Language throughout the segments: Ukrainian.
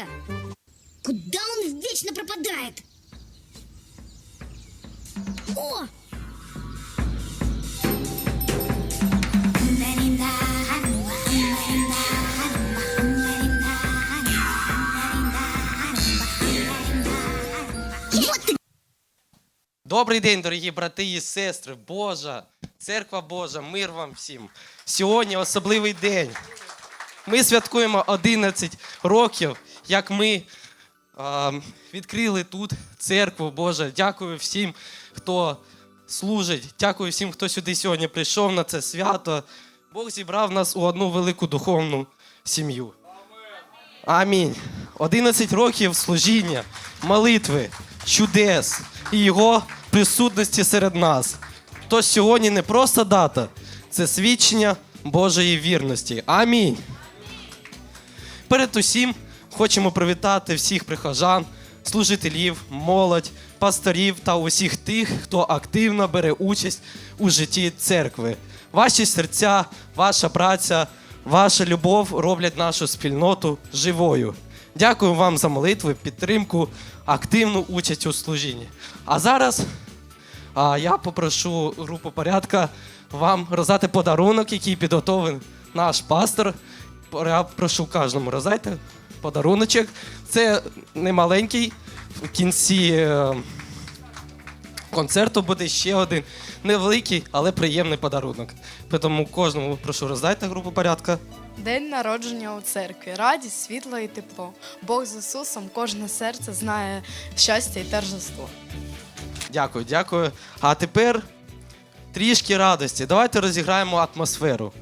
брата. Куда он вечно пропадает? О! Добрий день, дорогі брати і сестри, Божа, церква Божа, мир вам всім. Сьогодні особливий день. Ми святкуємо 11 років, як ми відкрили тут церкву Божа. Дякую всім, хто служить. Дякую всім, хто сюди сьогодні прийшов на це свято. Бог зібрав нас у одну велику духовну сім'ю. Амінь. 11 років служіння, молитви, чудес і його присутності серед нас. Тож сьогодні не просто дата, це свідчення Божої вірності. Амінь. Перед усім хочемо привітати всіх прихожан, служителів, молодь, пасторів та усіх тих, хто активно бере участь у житті церкви. Ваші серця, ваша праця, ваша любов роблять нашу спільноту живою. Дякую вам за молитви, підтримку, активну участь у служінні. А зараз а, я попрошу групу порядка вам роздати подарунок, який підготовив наш пастор. Я прошу кожному роздайте подаруночок. Це не маленький. В кінці е, концерту буде ще один невеликий, але приємний подарунок. Тому кожному прошу роздайте групу порядка. День народження у церкві, радість, світло і тепло. Бог з Ісусом, кожне серце знає щастя і торжество. Дякую, дякую. А тепер трішки радості. Давайте розіграємо атмосферу.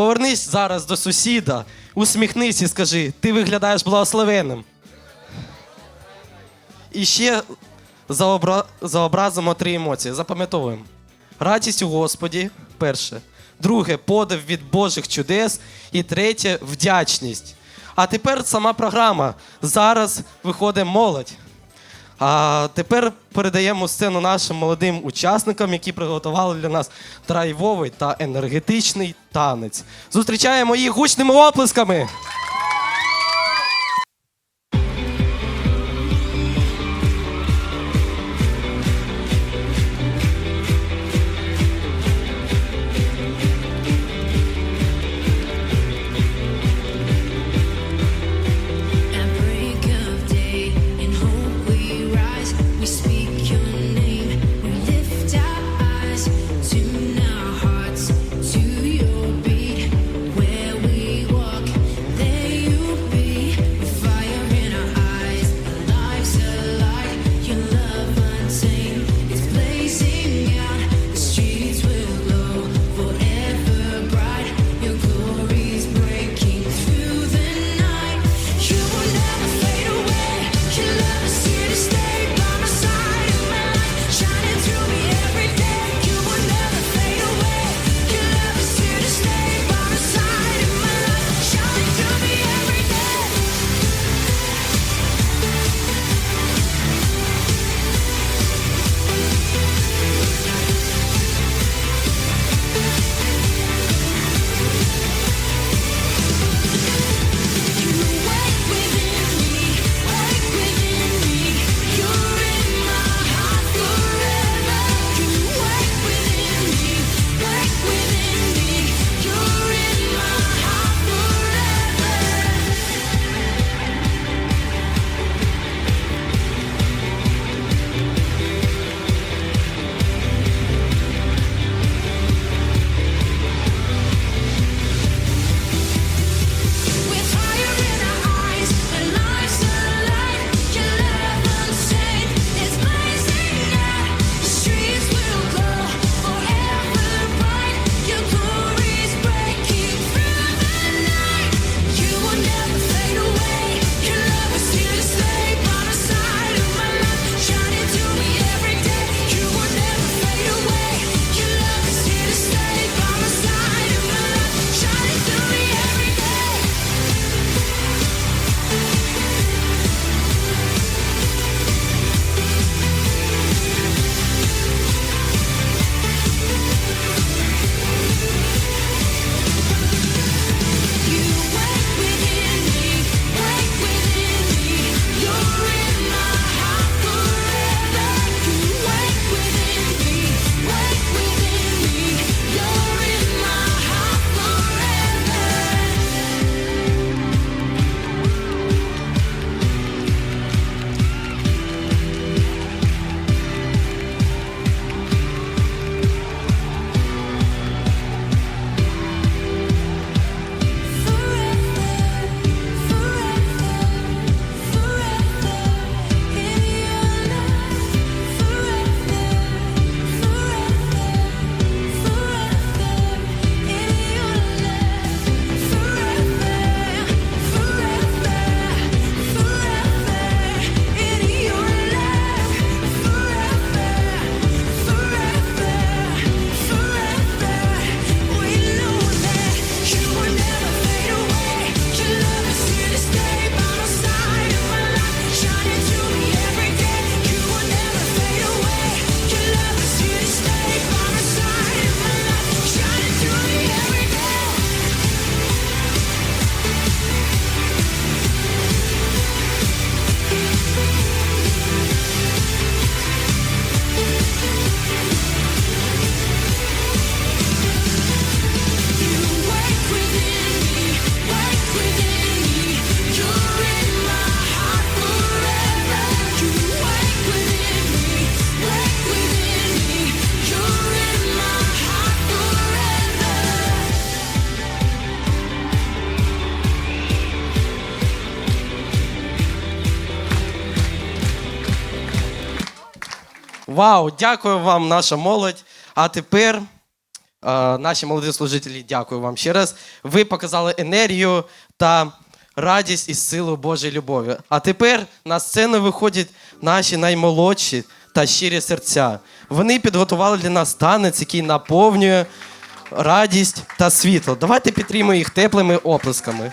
Повернись зараз до сусіда, усміхнись і скажи: ти виглядаєш благословенним. І ще заобра... заобразимо три емоції. Запам'ятовуємо. Радість у Господі перше. Друге подив від Божих чудес. І третє вдячність. А тепер сама програма. Зараз виходить молодь. А тепер передаємо сцену нашим молодим учасникам, які приготували для нас драйвовий та енергетичний танець. Зустрічаємо їх гучними оплесками. Вау, дякую вам, наша молодь. А тепер, е, наші молоді служителі, дякую вам ще раз. Ви показали енергію та радість і силу Божої любові. А тепер на сцену виходять наші наймолодші та щирі серця. Вони підготували для нас танець, який наповнює радість та світло. Давайте підтримуємо їх теплими оплесками.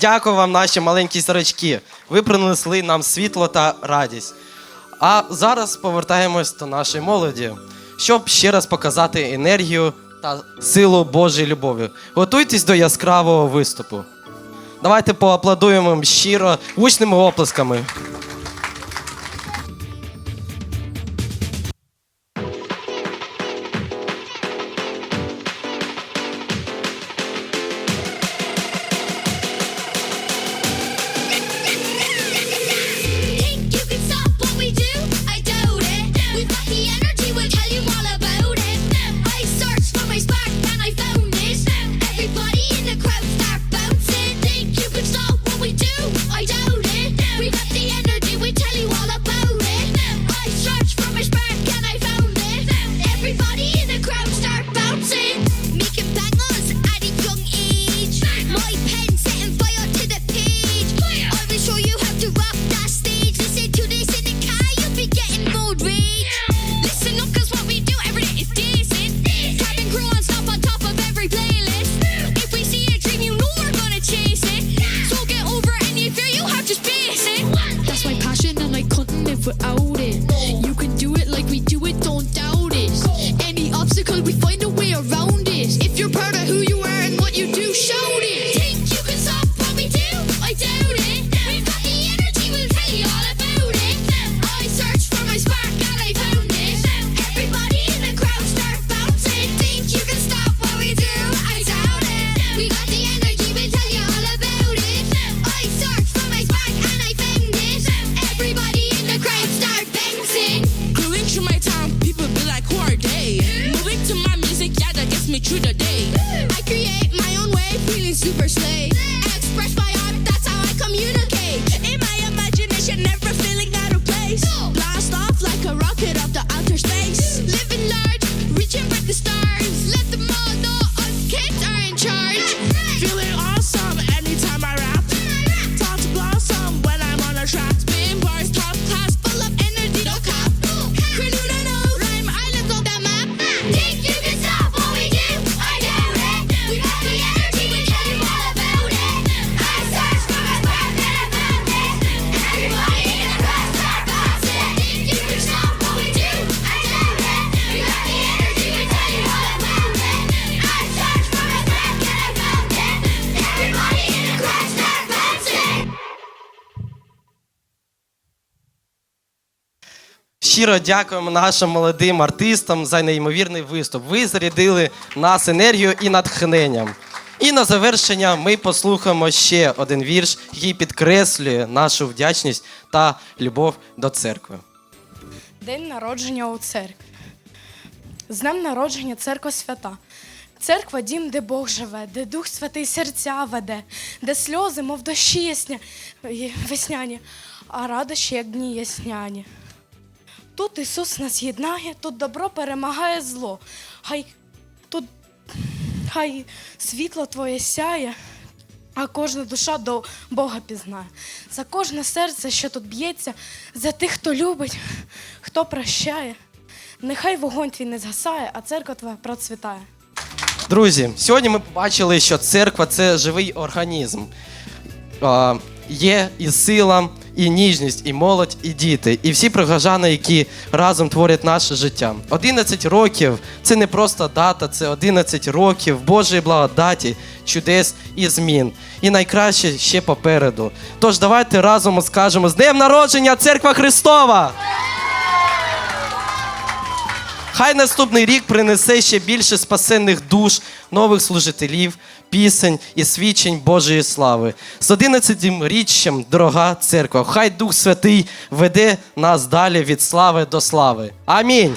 Дякую вам, наші маленькі сорочки. Ви принесли нам світло та радість. А зараз повертаємось до нашої молоді, щоб ще раз показати енергію та силу Божої любові. Готуйтесь до яскравого виступу. Давайте поаплодуємо щиро гучними оплесками. We. but I Щиро дякуємо нашим молодим артистам за неймовірний виступ. Ви зарядили нас енергією і натхненням. І на завершення ми послухаємо ще один вірш, який підкреслює нашу вдячність та любов до церкви. День народження у церкві. З днем народження церква свята. Церква дім, де Бог живе, де Дух Святий серця веде, де сльози, мов дощі ясня, весняні, а радощі, як дні ясняні. Тут Ісус нас єднає, тут добро перемагає зло. Хай тут хай світло Твоє сяє, а кожна душа до Бога пізнає. За кожне серце, що тут б'ється, за тих, хто любить, хто прощає. Нехай вогонь твій не згасає, а церква твоя процвітає. Друзі, сьогодні ми побачили, що церква це живий організм. А, є і сила, і ніжність, і молодь, і діти, і всі прихожани, які разом творять наше життя. 11 років це не просто дата, це 11 років Божої благодаті, чудес і змін. І найкраще ще попереду. Тож давайте разом скажемо з Днем народження Церква Христова! Хай наступний рік принесе ще більше спасенних душ, нових служителів, пісень і свідчень Божої слави. З 11 річчям, дорога церква, хай Дух Святий веде нас далі від слави до слави. Амінь.